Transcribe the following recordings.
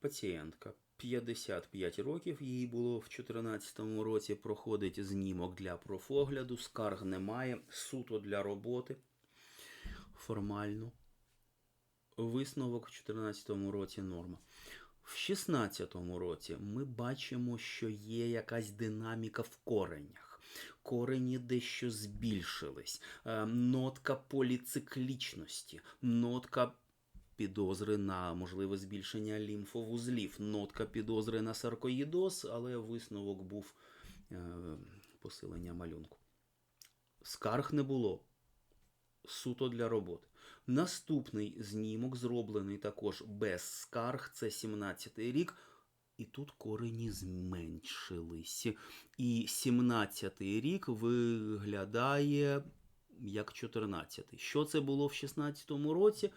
Пацієнтка 55 років, їй було в 2014 році. Проходить знімок для профогляду, скарг немає, суто для роботи. Формально. Висновок в 2014 році норма. В 2016 році ми бачимо, що є якась динаміка в коренях. Корені дещо збільшились. Е, Нотка поліциклічності, нотка підозри на можливе збільшення лімфовузлів, нотка підозри на саркоїдоз, але висновок був е, посилення малюнку. Скарг не було. Суто для роботи. Наступний знімок зроблений також без скарг, це 17-й рік. І тут корені зменшились. І 17-й рік виглядає як 14-й. Що це було в 16-му році?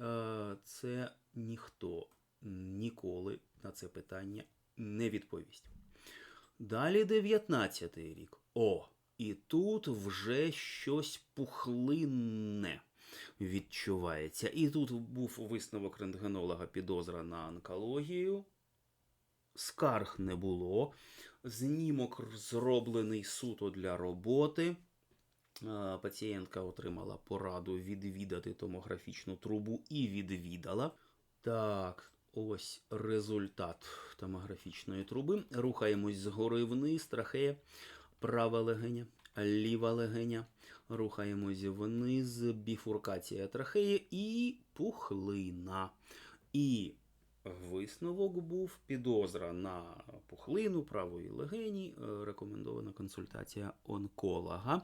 Е, Це ніхто ніколи на це питання не відповість. Далі 19-й рік. О, і тут вже щось пухлинне відчувається. І тут був висновок рентгенолога підозра на онкологію. Скарг не було. Знімок зроблений суто для роботи. Е, Пацієнтка отримала пораду відвідати томографічну трубу і відвідала. Так, ось результат томографічної труби. Рухаємось згори вниз, трахея, права легеня, ліва легеня. Рухаємось вниз, біфуркація трахеї і пухлина. І висновок був підозра на пухлину правої легені. Е, Рекомендована консультація онколога,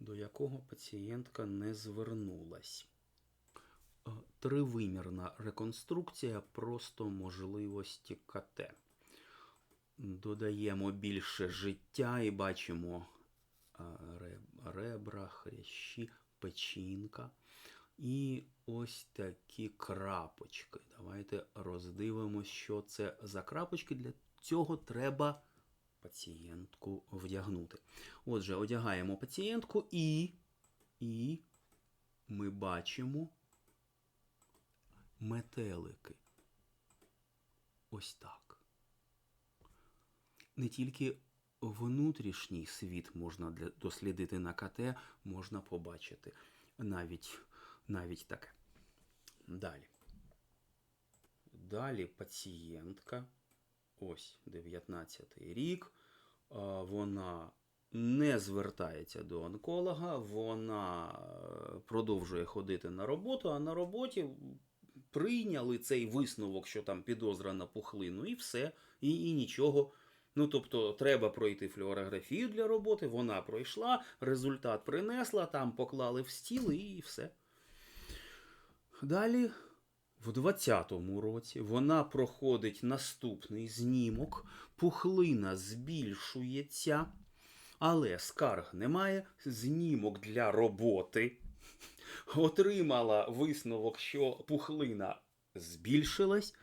до якого пацієнтка не звернулась. Е, Тривимірна реконструкція просто можливості КТ. Додаємо більше життя і бачимо е, ребра, хрящі, печінка. І ось такі крапочки. Давайте роздивимось, що це за крапочки. Для цього треба пацієнтку вдягнути. Отже, одягаємо пацієнтку і, і ми бачимо метелики. Ось так. Не тільки внутрішній світ можна дослідити на КТ, можна побачити навіть, навіть таке. Далі. Далі пацієнтка. Ось 19 рік. А, Вона не звертається до онколога, вона е, продовжує ходити на роботу, а на роботі прийняли цей висновок, що там підозра на пухлину, і все, і, і нічого. Ну, тобто, треба пройти флюорографію для роботи, вона пройшла, результат принесла, там поклали в стіл і все. Далі, в 20-му році, вона проходить наступний знімок, пухлина збільшується, але скарг немає, знімок для роботи. Отримала висновок, що пухлина збільшилась.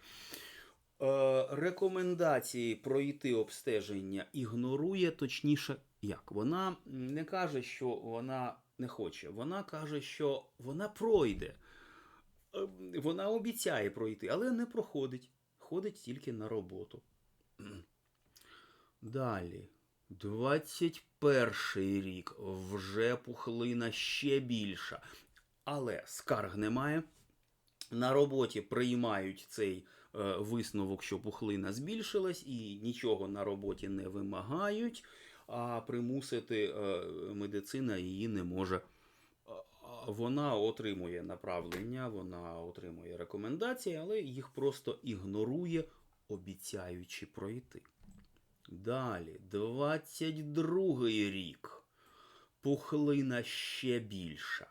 Е, рекомендації пройти обстеження ігнорує, точніше, як? Вона не каже, що вона не хоче. Вона каже, що вона пройде. Е, Вона обіцяє пройти, але не проходить. Ходить тільки на роботу. Далі. 21 рік вже пухлина ще більша. Але скарг немає. На роботі приймають цей е, висновок, що пухлина збільшилась, і нічого на роботі не вимагають, а примусити е, медицина її не може. Вона отримує направлення, вона отримує рекомендації, але їх просто ігнорує, обіцяючи пройти. Далі, 22 рік. Пухлина ще більша.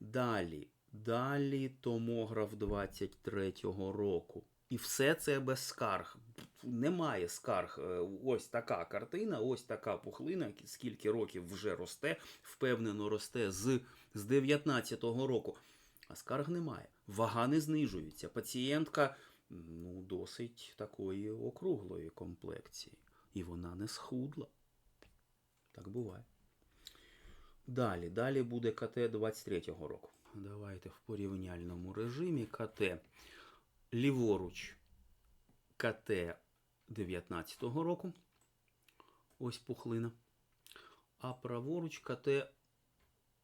Далі, далі томограф 23-го року. І все це без скарг. Немає скарг. Е, Ось така картина, ось така пухлина, скільки років вже росте, впевнено росте з, з 19-го року. А скарг немає. Вага не знижується. Пацієнтка ну, досить такої округлої комплекції. І вона не схудла. Так буває. Далі, далі буде КТ 23-го року. Давайте в порівняльному режимі КТ ліворуч КТ 19-го року. Ось пухлина. А праворуч КТ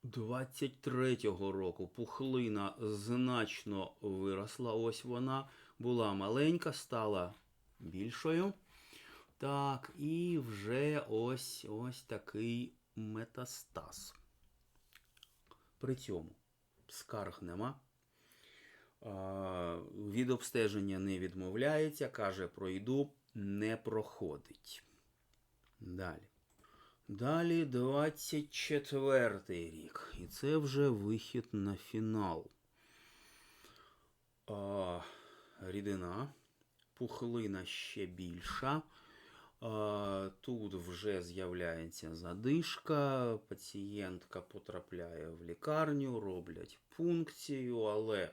23-го року. Пухлина значно виросла. Ось вона була маленька, стала більшою. Так, і вже ось ось такий метастаз. При цьому скарг нема. Від обстеження не відмовляється, каже, пройду, не проходить. Далі. Далі 24 рік. І це вже вихід на фінал. А, рідина, пухлина ще більша. А, Тут вже з'являється задишка, пацієнтка потрапляє в лікарню, роблять пункцію, але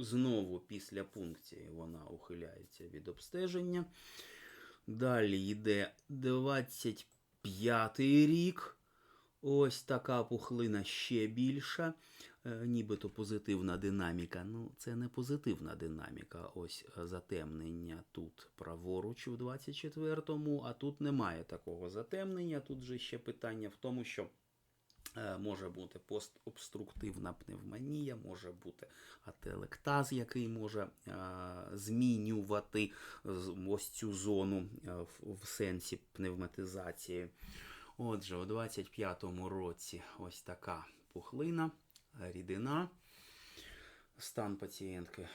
знову після пункції вона ухиляється від обстеження. Далі йде 25 й рік. Ось така пухлина ще більша. Е, Нібито позитивна динаміка. Ну, це не позитивна динаміка. Ось е, затемнення тут праворуч у 24-му, а тут немає такого затемнення. Тут же ще питання в тому, що може бути постобструктивна пневмонія, може бути ателектаз, який може е, змінювати ось цю зону е, в, сенсі пневматизації. Отже, у 25-му році ось така пухлина, рідина. Стан пацієнтки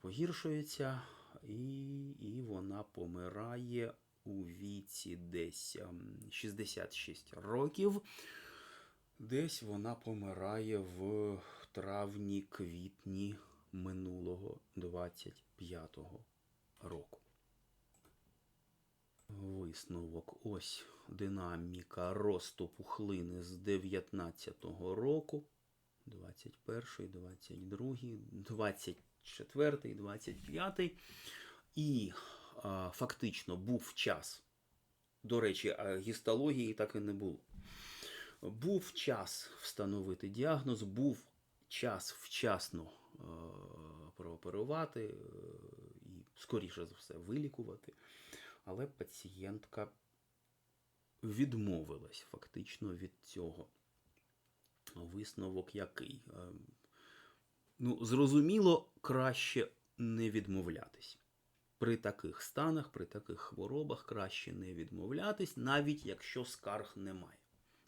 погіршується, і, і вона помирає у віці десь ем, 66 років. Десь вона помирає в травні-квітні минулого 25-го року. Висновок. Ось динаміка росту пухлини з 19-го року. 21, 22, 24, 25. І а, фактично був час. До речі, гістології так і не було. Був час встановити діагноз, був час вчасно е, прооперувати е, і, скоріше за все, вилікувати. Але пацієнтка відмовилась фактично від цього. Висновок який? Е, Ну, зрозуміло, краще не відмовлятись. При таких станах, при таких хворобах краще не відмовлятись, навіть якщо скарг немає.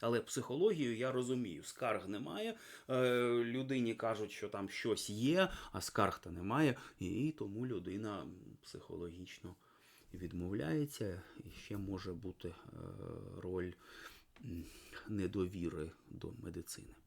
Але психологію я розумію, скарг немає. Е, людині кажуть, що там щось є, а скарг то немає, і тому людина психологічно відмовляється. І ще може бути е, роль недовіри до медицини.